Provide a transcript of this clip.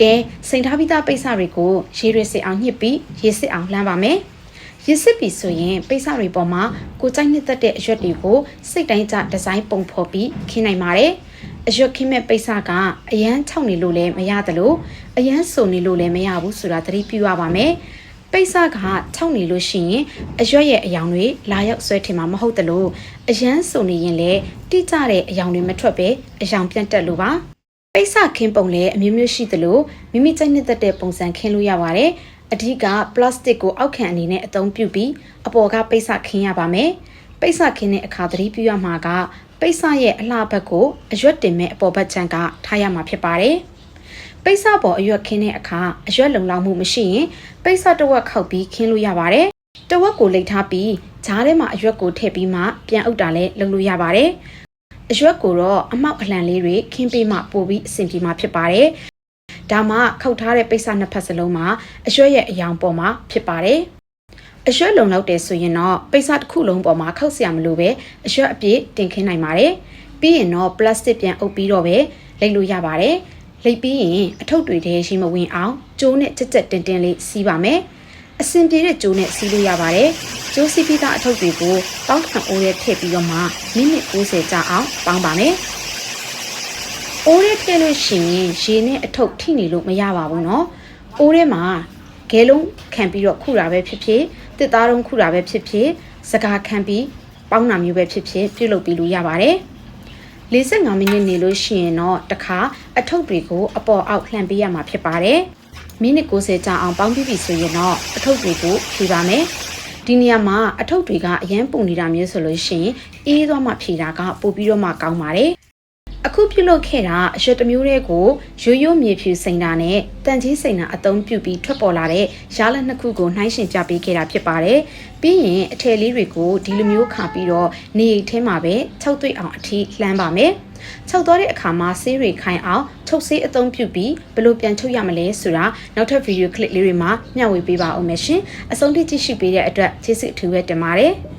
ကဲစိန်ထားပြီးသားပိတ်စတွေကိုရေရွေစစ်အောင်ညှစ်ပြီးရေစစ်အောင်လှမ်းပါမယ်ရစ်စစ်ပြီဆိုရင်ပိတ်စတွေပေါ်မှာကိုကြိုက်နှစ်သက်တဲ့အရွက်တွေကိုစိတ်တိုင်းကျဒီဇိုင်းပုံဖော်ပြီးခင်းနိုင်ပါတယ်။အရွက်ခင်းမဲ့ပိတ်စကအရန်၆နေလို့လည်းမရတယ်လို့အရန်စုံနေလို့လည်းမရဘူးဆိုတာသတိပြုရပါမယ်။ပိတ်စက၆နေလို့ရှိရင်အရွက်ရဲ့အယောင်တွေလာရောက်ဆွဲထင်မှာမဟုတ်တလို့အရန်စုံနေရင်လည်းတိကျတဲ့အယောင်တွေမထွက်ပဲအယောင်ပြန့်တက်လို့ပါ။ ပိတ်စခင်းပုံလည်းအမျိုးမျိုးရှိသလိုမိမိကြိုက်နှစ်သက်တဲ့ပုံစံခင်းလို့ရပါတယ်။အဓိကပလတ်စတစ်ကိုအောက်ခံအနေနဲ့အသုံးပြုပြီးအပေါ်ကပိတ်စခင်းရပါမယ်။ပိတ်စခင်းတဲ့အခါသတိပြုရမှာကပိတ်စရဲ့အလှဘက်ကိုအရွက်တင်မဲ့အပေါ်ဘက်ချမ်းကထားရမှာဖြစ်ပါတယ်။ပိတ်စပေါ်အရွက်ခင်းတဲ့အခါအရွက်လုံလောက်မှုမရှိရင်ပိတ်စတစ်ဝက်ခောက်ပြီးခင်းလို့ရပါတယ်။တစ်ဝက်ကိုလိတ်ထားပြီးဂျားထဲမှာအရွက်ကိုထည့်ပြီးမှပြန်အုပ်တာလည်းလုပ်လို့ရပါတယ်။ အရွက်ကိုတော့အမောက်အလံလေးတွေခင်းပေးမှပို့ပြီးအဆင်ပြေမှာဖြစ်ပါတယ်။ဒါမှခောက်ထားတဲ့ပိတ်စနှစ်ဖက်စလုံးမှာအရွက်ရဲ့အယောင်ပေါ်မှာဖြစ်ပါတယ်။အရွက်လုံလောက်တယ်ဆိုရင်တော့ပိတ်စတစ်ခုလုံးပေါ်မှာခောက်စရာမလိုပဲအရွက်အပြည့်တင်ခင်းနိုင်ပါတယ်။ပြီးရင်တော့ပလတ်စတစ်ပြန်အုပ်ပြီးတော့ပဲလိမ့်လို့ရပါတယ်။လိမ့်ပြီးရင်အထုပ်တွေထဲရှိမဝင်အောင်ကျိုးနဲ့ကြက်ကြက်တင်တင်လေးစီးပါမယ်။အဆင်ပြေတဲ့ကျိုးနဲ့စီးလို့ရပါတယ် ကျိုးစီးပြီးသားအထုပ်တွေကိုတောင်းခံအိုးရဲထည့်ပြီးတော့မှမိနစ်60ကြာအောင်ပေါင်းပါမယ်။အိုးရဲထည့်လို့ရှိရင်ရေနဲ့အထုပ်ထိနေလို့မရပါဘူးเนาะ။အိုးထဲမှာဂဲလုံးခံပြီးတော့ခုတာပဲဖြစ်ဖြစ်တစ်သားတုံးခုတာပဲဖြစ်ဖြစ်စကားခံပြီးပေါင်းတာမျိုးပဲဖြစ်ဖြစ်ပြုတ်လုပ်ပြီးလို့ရပါတယ်။45မိနစ်နေလို့ရှိရင်တော့တခါအထုပ်တွေကိုအပေါ်အောက်လှန်ပေးရမှာဖြစ်ပါတယ်။မိနစ်60ကြာအောင်ပေါင်းပြီးပြီဆိုရင်တော့အထုပ်တွေကိုဖြေပါမယ်။ ဒီနေရာမှာအထုပ်တွေကအရန်ပုံနေတာမျိုးဆိုလို့ရှိရင်အေးသွားမှဖြေတာကပို့ပြီးတော့မှကောင်းပါတယ်။ အခုပြုလုပ်ခဲ့တာအရွက်တစ်မျိုးတည်းကိုရိုးရိုးမြေဖြူစိန်တာနဲ့တန်ကြီးစိန်တာအသုံးပြုပြီးထွက်ပေါ်လာတဲ့ရလနှစ်ခုကိုနှိုင်းယှဉ်ပြပေးခဲ့တာဖြစ်ပါတယ်။ပြီးရင်အထည်လေးတွေကိုဒီလိုမျိုးခါပြီးတော့နေအိတ်ထဲမှာပဲချုပ်သွိတ်အောင်အထိလှမ်းပါမယ်။ချုပ်သွားတဲ့အခါမှာဆေးတွေခိုင်အောင်ချုပ်ဆေးအသုံးပြုပြီးဘယ်လိုပြန်ချုပ်ရမလဲဆိုတာနောက်ထပ်ဗီဒီယိုကလစ်လေးတွေမှာမျှဝေပေးပါအောင်မယ်ရှင်။အဆုံးထိကြည့်ရှုပေးတဲ့အတွက်ကျေးဇူးအထူးပဲတင်ပါတယ်။